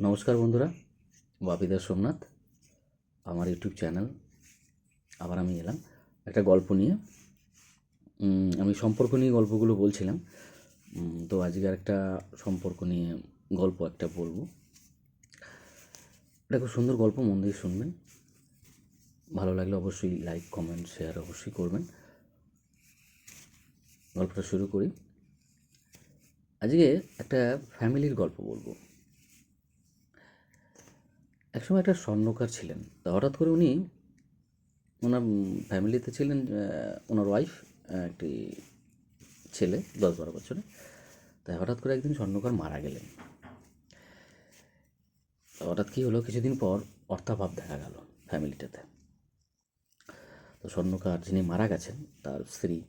নমস্কার বন্ধুরা বাপিদার সোমনাথ, আমার ইউটিউব চ্যানেল। আবার আমি এলাম। একটা গল্প নিয়ে। আমি সম্পর্ক নিয়ে গল্পগুলো বলছিলাম। তো আজকে একটা সম্পর্ক নিয়ে গল্প একটা বলব। এটা খুব সুন্দর গল্প, মন দিয়ে শুনবেন। ভালো লাগলে অবশ্যই লাইক কমেন্ট শেয়ার অবশ্যই করবেন। গল্পটা শুরু করি। আজকে একটা ফ্যামিলির গল্প বলব। একসময় একটা স্বর্ণকার ছিলেন। তা হঠাৎ করে উনি ওনার ফ্যামিলিতে ছিলেন ওনার ওয়াইফ একটি ছেলে, দশ বারো বছরে তাই হঠাৎ করে একদিন স্বর্ণকার মারা গেলেন। হঠাৎ কী হলো? কিছুদিন পর অর্থাভাব দেখা গেল ফ্যামিলিটাতে। তো স্বর্ণকার যিনি মারা গেছেন, তার স্ত্রী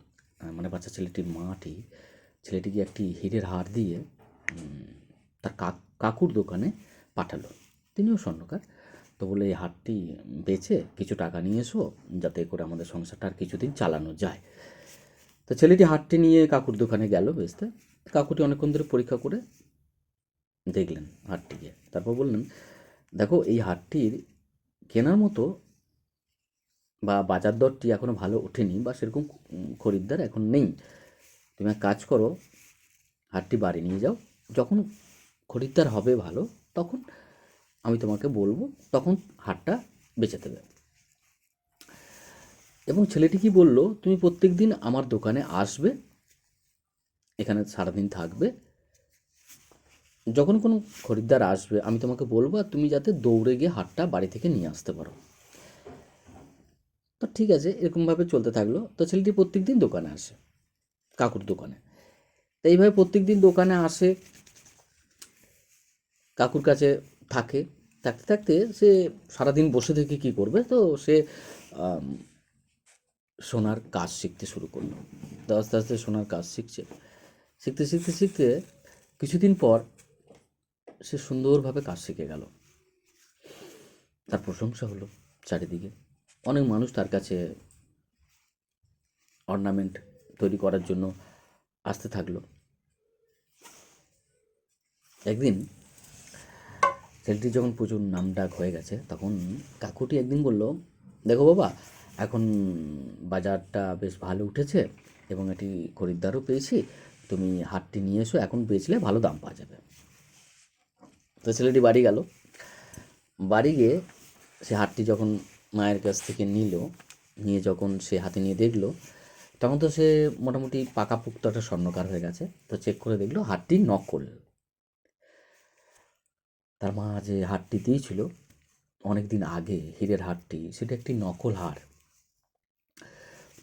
মানে বাচ্চা ছেলেটির মাটি ছেলেটিকে একটি হীরের হার দিয়ে তার কাক- কাকুর দোকানে পাঠালো। তিনিও স্বর্ণকার। তো বলে এই হাটটি বেচে কিছু টাকা নিয়ে এসো, যাতে করে আমাদের সংসারটা আর কিছুদিন চালানো যায়। তো ছেলেটি হাটটি নিয়ে কাকুর দোকানে গেল বেচতে। কাকুটি অনেকক্ষণ ধরে পরীক্ষা করে দেখলেন হাটটিকে তারপর বললেন, দেখো, এই হাটটির কেনার মতো বা বাজার দরটি এখনও ভালো ওঠেনি বা সেরকম খরিদ্দার এখন নেই। তুমি এক কাজ করো, হাটটি বাড়ি নিয়ে যাও। যখন খরিদ্দার হবে ভালো, তখন আমি তোমাকে বলব, তখন হাটটা বেচে দেবে। এবং ছেলেটি কি বলল, তুমি প্রত্যেক দিন আমার দোকানে আসবে, এখানে সারাদিন থাকবে। যখন কোনো খরিদ্দার আসবে, আমি তোমাকে বলব আর তুমি যাতে দৌড়ে গিয়ে হাটটা বাড়ি থেকে নিয়ে আসতে পারো। তো ঠিক আছে, এরকমভাবে চলতে থাকল। তো ছেলেটি প্রত্যেক দিন দোকানে আসে, কাকুর দোকানে। তো এইভাবে প্রত্যেক দিন দোকানে আসে, কাকুর কাছে থাকে। থাকতে থাকতে সে সারাদিন বসে থেকে কি করবে? তো সে সোনার কাজ শিখতে শুরু করল। আস্তে আস্তে সোনার কাজ শিখছে। শিখতে শিখতে শিখতে কিছুদিন পর সে সুন্দরভাবে কাজ শিখে গেল। তার প্রশংসা হলো চারিদিকে। অনেক মানুষ তার কাছে অর্নামেন্ট তৈরি করার জন্য আসতে থাকল। একদিন ছেলেটি যখন প্রচুর নামডাক হয়ে গেছে, তখন কাকুটি একদিন বলল, দেখো বাবা, এখন বাজারটা বেশ ভালো উঠেছে এবং এটি খরিদ্দারও পেয়েছি। তুমি হাটটি নিয়ে এসো, এখন বেচলে ভালো দাম পাওয়া যাবে। তো ছেলেটি বাড়ি গেল। বাড়ি গিয়ে সে হাটটি যখন মায়ের কাছ থেকে নিল, নিয়ে যখন সে হাতে নিয়ে দেখল, তখন তো সে মোটামুটি পাকাপোক্ত একটা স্বর্ণকার হয়ে গেছে। তো চেক করে দেখল, হাটটি নকল তার মা যে হারটি দিয়েছিল অনেক দিন আগে হীরের হারটি সেটা একটি নকল হার।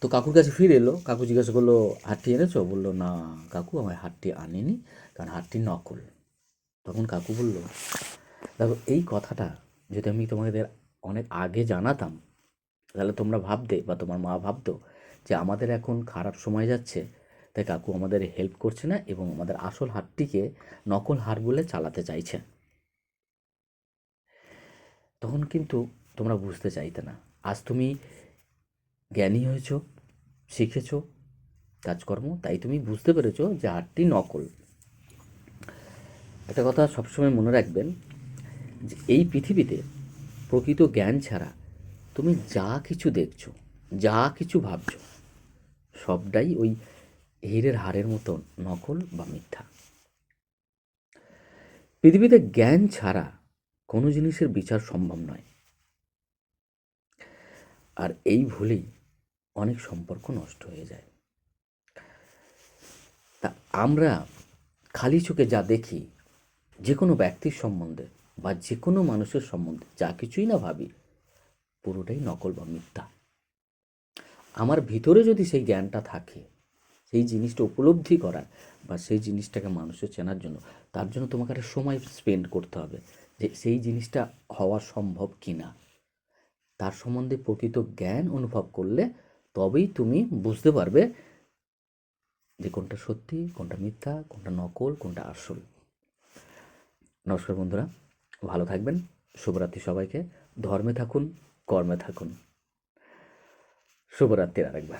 তো কাকুর কাছে ফিরে এলো, কাকু জিজ্ঞাসা করল হারটি এনেছো? বলল, না কাকু আমার হারটি আনেনি, কারণ হারটি নকল। তখন কাকু বলল, দেখো, এই কথাটা যদি আমি তোমাদের অনেক আগে জানাতাম, তাহলে তোমরা ভাবতে বা তোমার মা ভাবতো যে আমাদের এখন খারাপ সময় যাচ্ছে, তাই কাকু আমাদের হেল্প করছে না এবং আমাদের আসল হারটিকে নকল হার বলে চালাতে চাইছে। তখন কিন্তু তোমরা বুঝতে চাইতে না। আজ তুমি জ্ঞানী হয়েছ, শিখেছ, কাজকর্ম, তাই তুমি বুঝতে পেরেছ যে হারটি নকল। একটা কথা সবসময় মনে রাখবেন যে এই পৃথিবীতে প্রকৃত জ্ঞান ছাড়া তুমি যা কিছু দেখছ, যা কিছু ভাবছ, সবটাই ওই হীরের হারের মতো নকল বা মিথ্যা। পৃথিবীতে জ্ঞান ছাড়া কোনো জিনিসের বিচার সম্ভব নয়। আর এই ভুলেই অনেক সম্পর্ক নষ্ট হয়ে যায়। তা আমরা খালি চোখে যা দেখি যে কোনো ব্যক্তির সম্বন্ধে বা যে কোনো মানুষের সম্বন্ধে যা কিছুই না ভাবি, পুরোটাই নকল বা মিথ্যা। আমার ভিতরে যদি সেই জ্ঞানটা থাকে, সেই জিনিসটা উপলব্ধি করার বা সেই জিনিসটাকে মানুষের চেনার জন্য, তার জন্য তোমাকে একটা সময় স্পেন্ড করতে হবে। যে সেই জিনিসটা হওয়া সম্ভব কি না তার সম্বন্ধে প্রকৃত জ্ঞান অনুভব করলে তবেই তুমি বুঝতে পারবে যে কোনটা সত্যি, কোনটা মিথ্যা, কোনটা নকল, কোনটা আসল। নমস্কার বন্ধুরা, ভালো থাকবেন, শুভরাত্রি সবাইকে, ধর্মে থাকুন, কর্মে থাকুন। শুভরাত্রির আরেকবার।